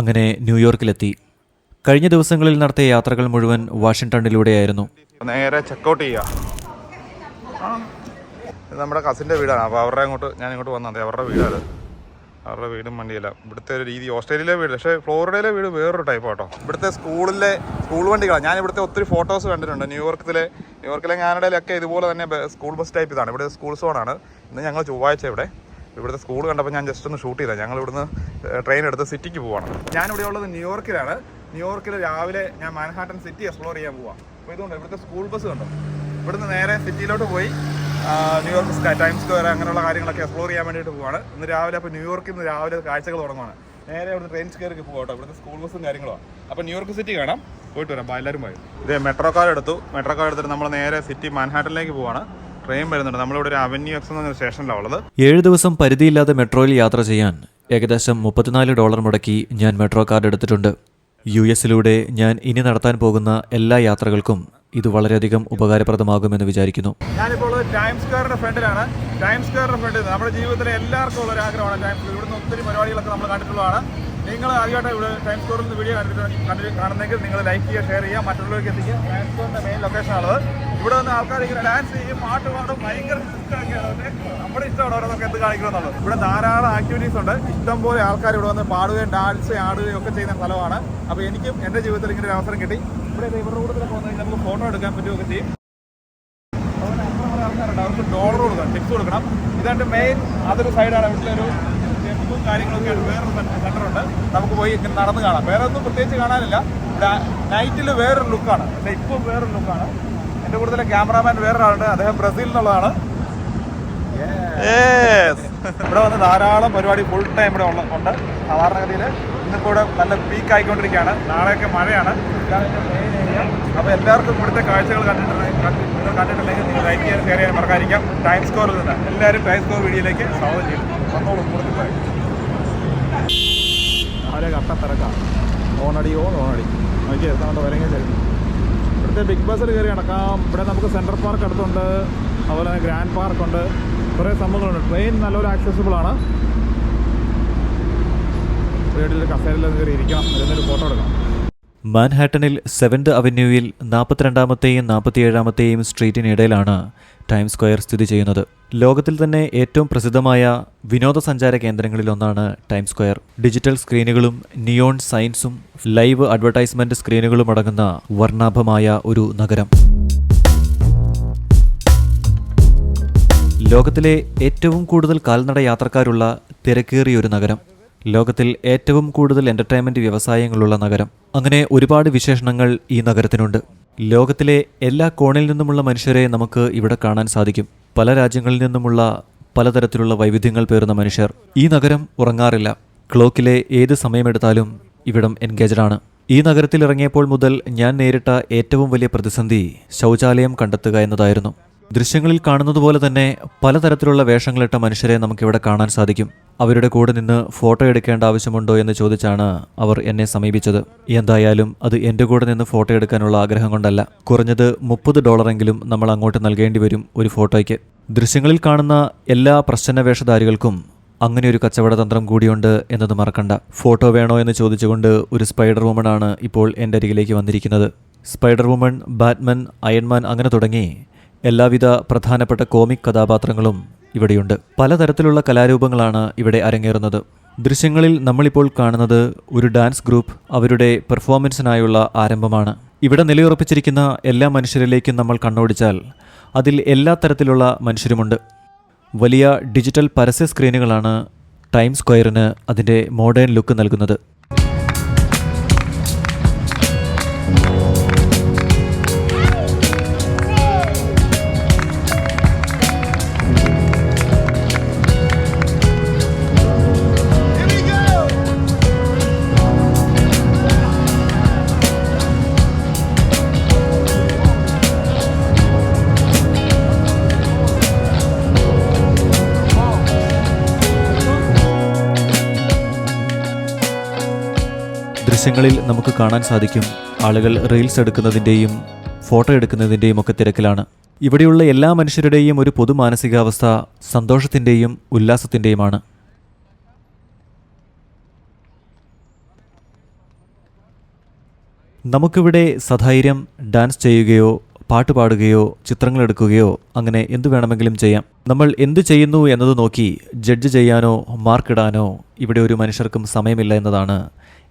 അങ്ങനെ ന്യൂയോർക്കിലെത്തി. കഴിഞ്ഞ ദിവസങ്ങളിൽ നടത്തിയ യാത്രകൾ മുഴുവൻ വാഷിംഗ്ടണിലൂടെയായിരുന്നു. നേരെ ചെക്കൗട്ട് ചെയ്യുക നമ്മുടെ കസിന്റെ വീടാണ്. അപ്പോൾ അവരുടെ അങ്ങോട്ട് ഞാൻ ഇങ്ങോട്ട് വന്നത് അവരുടെ വീടാണ് അവരുടെ വീടും വണ്ടിയില്ല ഇവിടുത്തെ ഒരു രീതി ഓസ്ട്രേലിയയിലെ വീട് പക്ഷേ ഫ്ലോറിഡയിലെ വീട് വേറൊരു ടൈപ്പ് കേട്ടോ ഇവിടുത്തെ സ്കൂളിലെ സ്കൂൾ വണ്ടികളാണ്. ഞാൻ ഇവിടുത്തെ ഒത്തിരി ഫോട്ടോസ് കണ്ടിട്ടുണ്ട്. ന്യൂയോർക്കിലെ ന്യൂയോർക്കിലെ കാനഡയിലൊക്കെ ഇതുപോലെ തന്നെ സ്കൂൾ ബസ് ടൈപ്പ് ഇതാണ്. ഇവിടെ സ്കൂൾ സോണാണ് ഇന്ന് ഞങ്ങൾ ചൊവ്വാഴ്ച ഇവിടെ. ഇവിടുത്തെ സ്കൂൾ കണ്ടപ്പോൾ ഞാൻ ജസ്റ്റ് ഒന്ന് ഷൂട്ട് ചെയ്തത് ഞങ്ങൾ ഇവിടുന്ന് ട്രെയിൻ എടുത്ത് സിറ്റിക്ക് പോവാണ്. ഞാനിവിടെ ഉള്ളത് ന്യൂയോർക്കിലാണ് ന്യൂയോർക്കിൽ രാവിലെ ഞാൻ മാൻഹാട്ടൻ സിറ്റി എക്സ്പ്ലോർ ചെയ്യാൻ പോവാം. അപ്പോൾ ഇതുകൊണ്ട് ഇവിടുത്തെ സ്കൂൾ ബസ് കണ്ടോ? ഇവിടുന്ന് നേരെ സിറ്റിയിലോട്ട് പോയി ന്യൂയോർക്ക് സ്കൈ ടൈം സ്ക്വയർ അങ്ങനെയുള്ള കാര്യങ്ങളൊക്കെ എക്സ്പ്ലോർ ചെയ്യാൻ വേണ്ടിയിട്ട് പോവാണ്. ഇന്ന് രാവിലെ അപ്പോൾ ന്യൂയോർക്കിൽ നിന്ന് രാവിലെ കാഴ്ചകൾ തുടങ്ങുവാണ്. നേരെ ഇവിടുന്ന് ട്രെയിൻ കയറി പോകട്ടോ ഇവിടുത്തെ സ്കൂൾ ബസ്സും കാര്യങ്ങളുമാണ് അപ്പോൾ ന്യൂയോർക്ക് സിറ്റി കാണാം. പോയിട്ട് വരാം. എല്ലാവരും പോയി. ഇതേ മെട്രോ കാർ എടുത്തു. മെട്രോ കാർ എടുത്തിട്ട് നമ്മൾ നേരെ സിറ്റി മാൻഹാട്ടനിലേക്ക് പോവാണ്. ട്രെയിൻ വരുന്നുണ്ട്. നമ്മളിവിടെ ഒരു അവന്യൂ എക്സ് എന്ന സ്റ്റേഷനിലാണ് ഉള്ളത്. ഏഴ് ദിവസം പരിധിയില്ലാതെ മെട്രോയിൽ യാത്ര ചെയ്യാൻ ഏകദേശം മുപ്പത്തിനാല് ഡോളർ മുടക്കി ഞാൻ മെട്രോ കാർഡ് എടുത്തിട്ടുണ്ട്. യു എസിലൂടെ ഞാൻ ഇനി നടത്താൻ പോകുന്ന എല്ലാ യാത്രകൾക്കും ഇത് വളരെയധികം ഉപകാരപ്രദമാകുമെന്ന് വിചാരിക്കുന്നു. ഞാനിപ്പോൾ ടൈംസ് ടൈം സ്ക്വയറിന്റെ ഫ്രണ്ടിലാണ്. ടൈംസ് സ്ക്വയറിന്റെ ഫ്രണ്ടിൽ നമ്മുടെ ജീവിതത്തിലെ എല്ലാവർക്കും ഉള്ള ഒരു ആഗ്രഹമാണ് ടൈംസ് സ്ക്വയർ. ഇവിടുന്ന് ഒത്തിരി പരിപാടികളൊക്കെ നമ്മൾ കണ്ടിട്ടുള്ളതാണ്. നിങ്ങൾ ആദ്യമായിട്ട് ഇവിടെ ടൈം സ്ക്വയറിൽ നിന്ന് വീഡിയോ കണ്ടിട്ട് കാണുന്നെങ്കിൽ നിങ്ങൾ ലൈക്ക് ചെയ്യുക ഷെയർ ചെയ്യുക മറ്റുള്ളവർക്ക് എത്തിക്കുക. ടൈം സ്ക്വയറിന്റെ മെയിൻ ലൊക്കേഷൻ ആണത്. ഇവിടെ വന്ന് ആൾക്കാർ ഇങ്ങനെ ഡാൻസ് ചെയ്യും പാട്ട് പാടും ഭയങ്കര നമ്മുടെ ഇഷ്ടമാണ് ഓരോന്നൊക്കെ എന്ത് കാണിക്കണമെന്നുള്ളത് ഇവിടെ ധാരാളം ആക്ടിവിറ്റീസ് ഉണ്ട്. ഇഷ്ടംപോലെ ആൾക്കാർ ഇവിടെ വന്ന് പാടുകയും ഡാൻസ് ആടുകയും ഒക്കെ ചെയ്യുന്ന സ്ഥലമാണ്. അപ്പോൾ എനിക്കും എന്റെ ജീവിതത്തിൽ ഇങ്ങനെ ഒരു അവസരം കിട്ടി. ഇവിടെ ഇവരുടെ കൂട്ടത്തിലൊക്കെ വന്നു കഴിഞ്ഞാൽ നമുക്ക് ഫോട്ടോ എടുക്കാൻ പറ്റുകയൊക്കെ ചെയ്യും. അവർക്ക് ഡോളർ കൊടുക്കണം ടിപ്സ് കൊടുക്കണം. ഇതായിട്ട് മെയിൻ അതൊരു സൈഡാണ് ഇവിടുത്തെ ഒരു ടെമ്പിളും കാര്യങ്ങളൊക്കെയാണ്. വേറൊരു സെന്റർ നമുക്ക് പോയി നടന്ന് കാണാം. വേറെ ഒന്നും പ്രത്യേകിച്ച് കാണാനില്ല. നൈറ്റിൽ വേറൊരു ലുക്കാണ് പക്ഷേ ഇപ്പം വേറൊരു ലുക്കാണ് എന്റെ കൂടുതൽ ക്യാമറാമാൻ വേറൊരാളുണ്ട്. അദ്ദേഹം ബ്രസീൽ നിന്നുള്ളതാണ്. ഇവിടെ വന്ന് ധാരാളം പരിപാടി ഫുൾ ടൈം ഇവിടെ ഉള്ള ഉണ്ട്. സാധാരണഗതിയിൽ ഇന്നിപ്പോൾ ഇവിടെ നല്ല പീക്ക് ആയിക്കൊണ്ടിരിക്കുകയാണ്. നാളെയൊക്കെ മഴയാണ്. അപ്പോൾ എല്ലാവർക്കും ഇവിടുത്തെ കാഴ്ചകൾ കണ്ടിട്ടുണ്ടെങ്കിൽ കണ്ടിട്ടുണ്ടെങ്കിൽ നിങ്ങൾ ലൈക്ക് ചെയ്യാൻ ഷെയർ ചെയ്യാൻ മറക്കാതിരിക്കാം. ടൈം സ്കോറിൽ നിന്ന് എല്ലാവരും ടൈം സ്കോർ വീഡിയോയിലേക്ക് സ്വാഗതം ചെയ്യും വന്നോളൂ കൂടുതൽ പോയി ആരെ കട്ട തിരക്കാം? ഓണടിയോ? ഓണടി. നോക്കിയേ നമ്മുടെ വരങ്ങ ചേരുന്നു ഇവിടുത്തെ ബിഗ് ബസ്സിൽ കയറി നടക്കാം. ഇവിടെ നമുക്ക് സെൻട്രൽ പാർക്ക് അടുത്തുണ്ട്. അതുപോലെ തന്നെ ഗ്രാൻഡ് പാർക്കുണ്ട് കുറേ സംഭവങ്ങളുണ്ട്. ട്രെയിൻ നല്ലൊരു ആക്സസിബിളാണ് വീട്ടിൽ കസേരയിൽ കയറി ഇരിക്കാം അതിനൊരു ഫോട്ടോ എടുക്കാം. മാൻഹാട്ടനിൽ സെവൻത് അവന്യൂവിൽ നാൽപ്പത്തിരണ്ടാമത്തെയും നാൽപ്പത്തിയേഴാമത്തെയും സ്ട്രീറ്റിനിടയിലാണ് ടൈം സ്ക്വയർ സ്ഥിതി ചെയ്യുന്നത്. ലോകത്തിൽ തന്നെ ഏറ്റവും പ്രസിദ്ധമായ വിനോദസഞ്ചാര കേന്ദ്രങ്ങളിലൊന്നാണ് ടൈം സ്ക്വയർ. ഡിജിറ്റൽ സ്ക്രീനുകളും നിയോൺ സയൻസും ലൈവ് അഡ്വർടൈസ്മെന്റ് സ്ക്രീനുകളും അടങ്ങുന്ന വർണാഭമായ ഒരു നഗരം. ലോകത്തിലെ ഏറ്റവും കൂടുതൽ കാൽനട യാത്രക്കാരുള്ള തിരക്കേറിയൊരു നഗരം. ലോകത്തിൽ ഏറ്റവും കൂടുതൽ എന്റർടൈൻമെന്റ് വ്യവസായങ്ങളുള്ള നഗരം. അങ്ങനെ ഒരുപാട് വിശേഷണങ്ങൾ ഈ നഗരത്തിനുണ്ട്. ലോകത്തിലെ എല്ലാ കോണിൽ നിന്നുമുള്ള മനുഷ്യരെ നമുക്ക് ഇവിടെ കാണാൻ സാധിക്കും. പല രാജ്യങ്ങളിൽ നിന്നുമുള്ള പലതരത്തിലുള്ള വൈവിധ്യങ്ങൾ പേറുന്ന മനുഷ്യർ. ഈ നഗരം ഉറങ്ങാറില്ല. ക്ലോക്കിലെ ഏത് സമയമെടുത്താലും ഇവിടം എൻഗേജഡ് ആണ്. ഈ നഗരത്തിൽ ഇറങ്ങിയപ്പോൾ മുതൽ ഞാൻ നേരിട്ട ഏറ്റവും വലിയ പ്രതിസന്ധി ശൗചാലയം കണ്ടെത്തുക എന്നതായിരുന്നു. ദൃശ്യങ്ങളിൽ കാണുന്നത് പോലെ തന്നെ പലതരത്തിലുള്ള വേഷങ്ങളിട്ട മനുഷ്യരെ നമുക്കിവിടെ കാണാൻ സാധിക്കും. അവരുടെ കൂടെ നിന്ന് ഫോട്ടോ എടുക്കേണ്ട ആവശ്യമുണ്ടോ എന്ന് ചോദിച്ചാണ് അവർ എന്നെ സമീപിച്ചത്. എന്തായാലും അത് എന്റെ കൂടെ നിന്ന് ഫോട്ടോ എടുക്കാനുള്ള ആഗ്രഹം കൊണ്ടല്ല. കുറഞ്ഞത് മുപ്പത് ഡോളറെങ്കിലും നമ്മൾ അങ്ങോട്ട് നൽകേണ്ടി വരും ഒരു ഫോട്ടോയ്ക്ക്. ദൃശ്യങ്ങളിൽ കാണുന്ന എല്ലാ പ്രശ്ന വേഷധാരികൾക്കും അങ്ങനെ ഒരു കച്ചവട തന്ത്രം കൂടിയുണ്ട് എന്നത് മറക്കണ്ട. ഫോട്ടോ വേണോ എന്ന് ചോദിച്ചുകൊണ്ട് ഒരു സ്പൈഡർ വുമണാണ് ഇപ്പോൾ എന്റെ അരികിലേക്ക് വന്നിരിക്കുന്നത്. സ്പൈഡർ വുമൺ ബാറ്റ്മാൻ അയൺമാൻ അങ്ങനെ തുടങ്ങി എല്ലാവിധ പ്രധാനപ്പെട്ട കോമിക് കഥാപാത്രങ്ങളും ഇവിടെയുണ്ട്. പലതരത്തിലുള്ള കലാരൂപങ്ങളാണ് ഇവിടെ അരങ്ങേറുന്നത്. ദൃശ്യങ്ങളിൽ നമ്മളിപ്പോൾ കാണുന്നത് ഒരു ഡാൻസ് ഗ്രൂപ്പ് അവരുടെ പെർഫോമൻസിനായുള്ള ആരംഭമാണ്. ഇവിടെ നിലയുറപ്പിച്ചിരിക്കുന്ന എല്ലാ മനുഷ്യരിലേക്കും നമ്മൾ കണ്ണോടിച്ചാൽ അതിൽ എല്ലാ തരത്തിലുള്ള മനുഷ്യരുമുണ്ട്. വലിയ ഡിജിറ്റൽ പരസ്യ സ്ക്രീനുകളാണ് ടൈം സ്ക്വയറിന് അതിന്റെ മോഡേൺ ലുക്ക് നൽകുന്നത്. ദൃശ്യങ്ങളിൽ നമുക്ക് കാണാൻ സാധിക്കും. ആളുകൾ റീൽസ് എടുക്കുന്നതിന്റെയും ഫോട്ടോ എടുക്കുന്നതിന്റെയും ഒക്കെ തിരക്കിലാണ്. ഇവിടെയുള്ള എല്ലാ മനുഷ്യരുടെയും ഒരു പൊതു മാനസികാവസ്ഥ സന്തോഷത്തിന്റെയും ഉല്ലാസത്തിന്റെയുമാണ് നമുക്കിവിടെ സധൈര്യം ഡാൻസ് ചെയ്യുകയോ പാട്ട് പാടുകയോ ചിത്രങ്ങൾ എടുക്കുകയോ അങ്ങനെ എന്തു വേണമെങ്കിലും ചെയ്യാം. നമ്മൾ എന്തു ചെയ്യുന്നു എന്നത് നോക്കി ജഡ്ജ് ചെയ്യാനോ മാർക്കിടാനോ ഇവിടെ ഒരു മനുഷ്യർക്കും സമയമില്ല എന്നതാണ്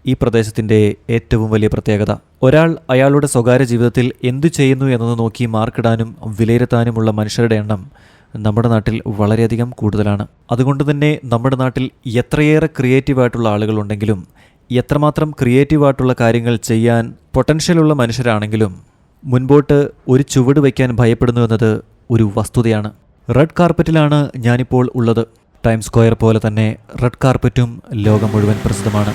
ഈ പ്രദേശത്തിന്റെ ഏറ്റവും വലിയ പ്രത്യേകത. ഒരാൾ അയാളുടെ സ്വകാര്യ ജീവിതത്തിൽ എന്തു ചെയ്യുന്നു എന്നത് നോക്കി മാർക്കിടാനും വിലയിരുത്താനുമുള്ള മനുഷ്യരുടെ എണ്ണം നമ്മുടെ നാട്ടിൽ വളരെയധികം കൂടുതലാണ്. അതുകൊണ്ട് തന്നെ നമ്മുടെ നാട്ടിൽ എത്രയേറെ ക്രിയേറ്റീവായിട്ടുള്ള ആളുകളുണ്ടെങ്കിലും എത്രമാത്രം ക്രിയേറ്റീവായിട്ടുള്ള കാര്യങ്ങൾ ചെയ്യാൻ പൊട്ടൻഷ്യലുള്ള മനുഷ്യരാണെങ്കിലും മുൻപോട്ട് ഒരു ചുവട് വയ്ക്കാൻ ഭയപ്പെടുന്നു എന്നത് ഒരു വസ്തുതയാണ്. റെഡ് കാർപ്പറ്റിലാണ് ഞാനിപ്പോൾ ഉള്ളത്. ടൈം സ്ക്വയർ പോലെ തന്നെ റെഡ് കാർപ്പറ്റും ലോകം മുഴുവൻ പ്രസിദ്ധമാണ്.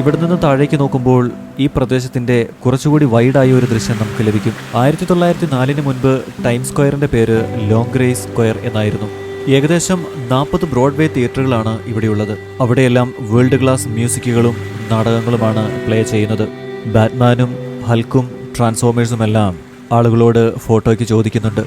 ഇവിടെ നിന്ന് താഴേക്ക് നോക്കുമ്പോൾ ഈ പ്രദേശത്തിന്റെ കുറച്ചുകൂടി വൈഡായ ഒരു ദൃശ്യം നമുക്ക് ലഭിക്കും. ആയിരത്തി തൊള്ളായിരത്തി നാലിന് മുൻപ് ടൈം സ്ക്വയറിന്റെ പേര് ലോങ് ഗ്രേസ് സ്ക്വയർ എന്നായിരുന്നു. ഏകദേശം നാൽപ്പത് ബ്രോഡ്വേ തിയേറ്ററുകളാണ് ഇവിടെയുള്ളത്. അവിടെയെല്ലാം വേൾഡ് ക്ലാസ് മ്യൂസിക്കുകളും നാടകങ്ങളുമാണ് പ്ലേ ചെയ്യുന്നത്. ബാറ്റ്മാനും ഹൽക്കും ട്രാൻസ്ഫോമേഴ്സും എല്ലാം ആളുകളോട് ഫോട്ടോയ്ക്ക് ചോദിക്കുന്നുണ്ട്.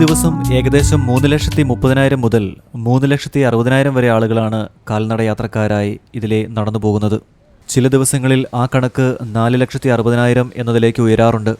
ദിവസം ഏകദേശം മൂന്ന് ലക്ഷത്തി മുപ്പതിനായിരം മുതൽ മൂന്ന് ലക്ഷത്തി അറുപതിനായിരം വരെ ആളുകളാണ് കാൽനട യാത്രക്കാരായി ഇതിലെ നടന്നു പോകുന്നത് ചില ദിവസങ്ങളിൽ ആ കണക്ക് നാല് ലക്ഷത്തി അറുപതിനായിരം എന്നതിലേക്ക് ഉയരാറുണ്ട്.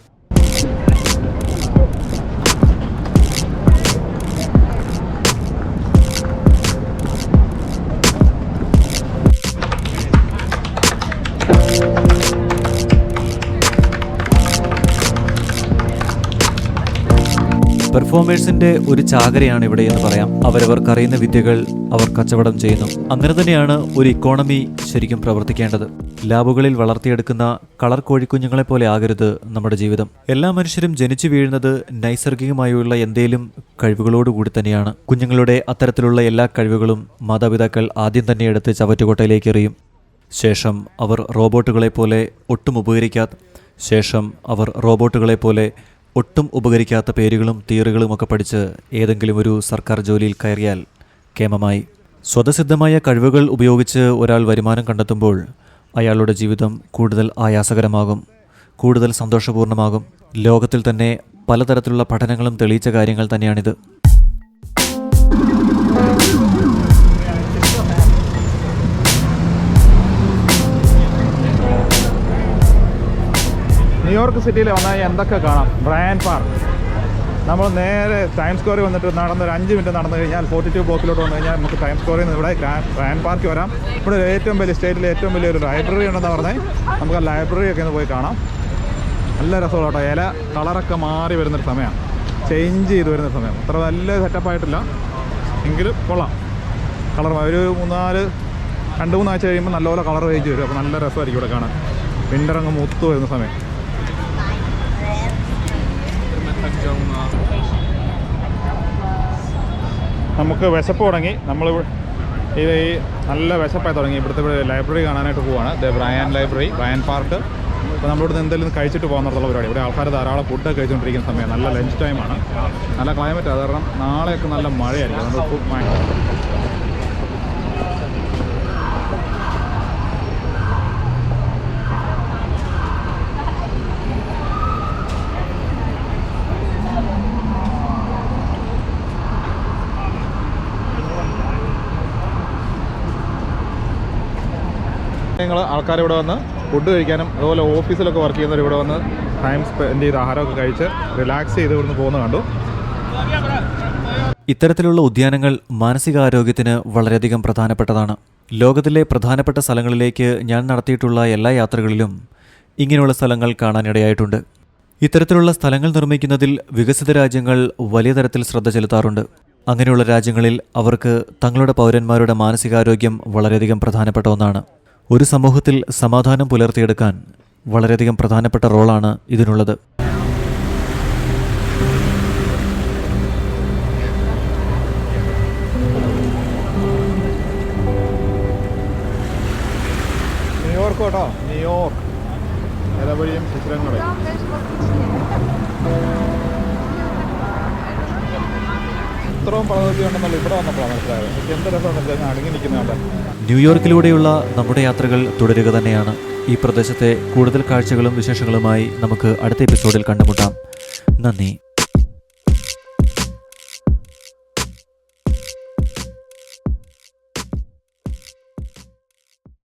പെർഫോമേഴ്സിന്റെ ഒരു ചാകരയാണ് ഇവിടെ എന്ന് പറയാം. അവരവർക്കറിയുന്ന വിദ്യകൾ അവർ കച്ചവടം ചെയ്യുന്നു. അങ്ങനെ തന്നെയാണ് ഒരു ഇക്കോണമി ശരിക്കും പ്രവർത്തിക്കേണ്ടത്. ലാബുകളിൽ വളർത്തിയെടുക്കുന്ന കളർ കോഴിക്കുഞ്ഞുങ്ങളെ പോലെ ആകരുത് നമ്മുടെ ജീവിതം. എല്ലാ മനുഷ്യരും ജനിച്ചു വീഴുന്നത് നൈസർഗികമായുള്ള എന്തേലും കഴിവുകളോടുകൂടി തന്നെയാണ്. കുഞ്ഞുങ്ങളുടെ അത്തരത്തിലുള്ള എല്ലാ കഴിവുകളും മാതാപിതാക്കൾ ആദ്യം തന്നെ എടുത്ത് ചവറ്റുകൊട്ടയിലേക്ക് എറിയും. ശേഷം അവർ റോബോട്ടുകളെ പോലെ ഒട്ടും ഉപകരിക്കാത്ത ശേഷം അവർ റോബോട്ടുകളെ പോലെ ഒട്ടും ഉപകരിക്കാത്ത പേരുകളും തിയറികളുമൊക്കെ പഠിച്ച് ഏതെങ്കിലും ഒരു സർക്കാർ ജോലിയിൽ കയറിയാൽ കേമമായി. സ്വതസിദ്ധമായ കഴിവുകൾ ഉപയോഗിച്ച് ഒരാൾ വരുമാനം കണ്ടെത്തുമ്പോൾ അയാളുടെ ജീവിതം കൂടുതൽ ആയാസകരമാകും കൂടുതൽ സന്തോഷപൂർണമാകും ലോകത്തിൽ തന്നെ പലതരത്തിലുള്ള പഠനങ്ങളും തെളിയിച്ച കാര്യങ്ങൾ തന്നെയാണിത്. ന്യൂയോർക്ക് സിറ്റിയിൽ വന്നാൽ എന്തൊക്കെ കാണാം? Bryant park. നമ്മൾ നേരെ ടൈം സ്ക്വയറിൽ വന്നിട്ട് നടന്ന് ഒരു അഞ്ച് മിനിറ്റ് നടന്നു കഴിഞ്ഞാൽ ഫോർട്ടി ടു ബ്ലോക്കിലോട്ട് വന്നു കഴിഞ്ഞാൽ നമുക്ക് ടൈം സ്ക്വയറിൽ നിന്ന് ഇവിടെ ബ്രയൻ പാർക്കിൽ വരാം. ഇവിടെ ഏറ്റവും വലിയ സ്റ്റേറ്റിലെ ഏറ്റവും വലിയൊരു ലൈബ്രറി ഉണ്ടെന്ന് പറഞ്ഞാൽ നമുക്ക് ആ ലൈബ്രറി ഒക്കെ ഒന്ന് പോയി കാണാം. നല്ല രസമുള്ള കേട്ടോ. ഇല കളറൊക്കെ മാറി വരുന്നൊരു സമയമാണ്. ചേഞ്ച് ചെയ്ത് വരുന്ന സമയം അത്ര സെറ്റപ്പ് സെറ്റപ്പായിട്ടില്ല എങ്കിലും കൊള്ളാം. കളർ ഒരു മൂന്നാൽ രണ്ട് മൂന്നാഴ്ച കഴിയുമ്പോൾ നല്ലപോലെ കളർ ചേഞ്ച് വരും. അപ്പോൾ നല്ല രസമായിരിക്കും ഇവിടെ കാണാൻ. വിന്റർ അങ്ങ് മുത്ത് വരുന്ന സമയം. നമുക്ക് വിശപ്പ് തുടങ്ങി. നമ്മൾ ഇത് ഈ നല്ല വിശപ്പായി തുടങ്ങി. ഇവിടുത്തെ ഇവിടെ ലൈബ്രറി കാണാനായിട്ട് പോവാണ്. The Bryant library Bryant park. അപ്പോൾ നമ്മളിവിടുന്ന് എന്തെങ്കിലും കഴിച്ചിട്ട് പോകുന്നിടത്തുള്ള പരിപാടി. ഇവിടെ ആൾക്കാർ ധാരാളം ഫുഡ് കഴിച്ചുകൊണ്ടിരിക്കുന്ന സമയം. നല്ല ലഞ്ച് ടൈമാണ് നല്ല ക്ലൈമറ്റ് അത് കാരണം നാളെയൊക്കെ നല്ല മഴയായിരിക്കും. അതുകൊണ്ട് ഫുഡ് നിങ്ങൾ ആൾക്കാർ ഇവിടെ വന്ന് ഫുഡ് കഴിക്കാനും അതുപോലെ ഓഫീസിലൊക്കെ വർക്ക് ചെയ്യുന്നവർ ഇവിടെ വന്ന് ടൈം സ്പെൻഡ് ചെയ്ത് ആഹാരമൊക്കെ കഴിച്ച് റിലാക്സ് ചെയ്ത് ഇവിടുന്ന് പോകുന്ന കണ്ടു. ഇത്തരത്തിലുള്ള ഉദ്യാനങ്ങൾ മാനസികാരോഗ്യത്തിന് വളരെയധികം പ്രധാനപ്പെട്ടതാണ്. ലോകത്തിലെ പ്രധാനപ്പെട്ട സ്ഥലങ്ങളിലേക്ക് ഞാൻ നടത്തിയിട്ടുള്ള എല്ലാ യാത്രകളിലും ഇങ്ങനെയുള്ള സ്ഥലങ്ങൾ കാണാനിടയായിട്ടുണ്ട്. ഇത്തരത്തിലുള്ള സ്ഥലങ്ങൾ നിർമ്മിക്കുന്നതിൽ വികസിത രാജ്യങ്ങൾ വലിയ തരത്തിൽ ശ്രദ്ധ ചെലുത്താറുണ്ട്. അങ്ങനെയുള്ള രാജ്യങ്ങളിൽ അവർക്ക് തങ്ങളുടെ പൗരന്മാരുടെ മാനസികാരോഗ്യം വളരെയധികം പ്രധാനപ്പെട്ട ഒന്നാണ്. ഒരു സമൂഹത്തിൽ സമാധാനം പുലർത്തിയെടുക്കാൻ വളരെയധികം പ്രധാനപ്പെട്ട റോളാണ് ഇതിനുള്ളത്. ന്യൂയോർക്ക് കേട്ടോ. ന്യൂയോർക്ക്. ഇടവഴിയും ചിത്രങ്ങളും. ഇത്രയും പ്രകൃതി ഉണ്ടെന്നുള്ള ഇവിടെ വന്നപ്പോഴാണ് മനസ്സിലായത്. എന്ത് രസമുണ്ടെന്ന് വെച്ചാൽ അടങ്ങി നിൽക്കുന്നുണ്ട് ന്യൂയോർക്കിലൂടെയുള്ള നമ്മുടെ യാത്രകൾ തുടരുക തന്നെയാണ്. ഈ പ്രദേശത്തെ കൂടുതൽ കാഴ്ചകളും വിശേഷങ്ങളുമായി നമുക്ക് അടുത്ത എപ്പിസോഡിൽ കണ്ടുമുട്ടാം. നന്ദി.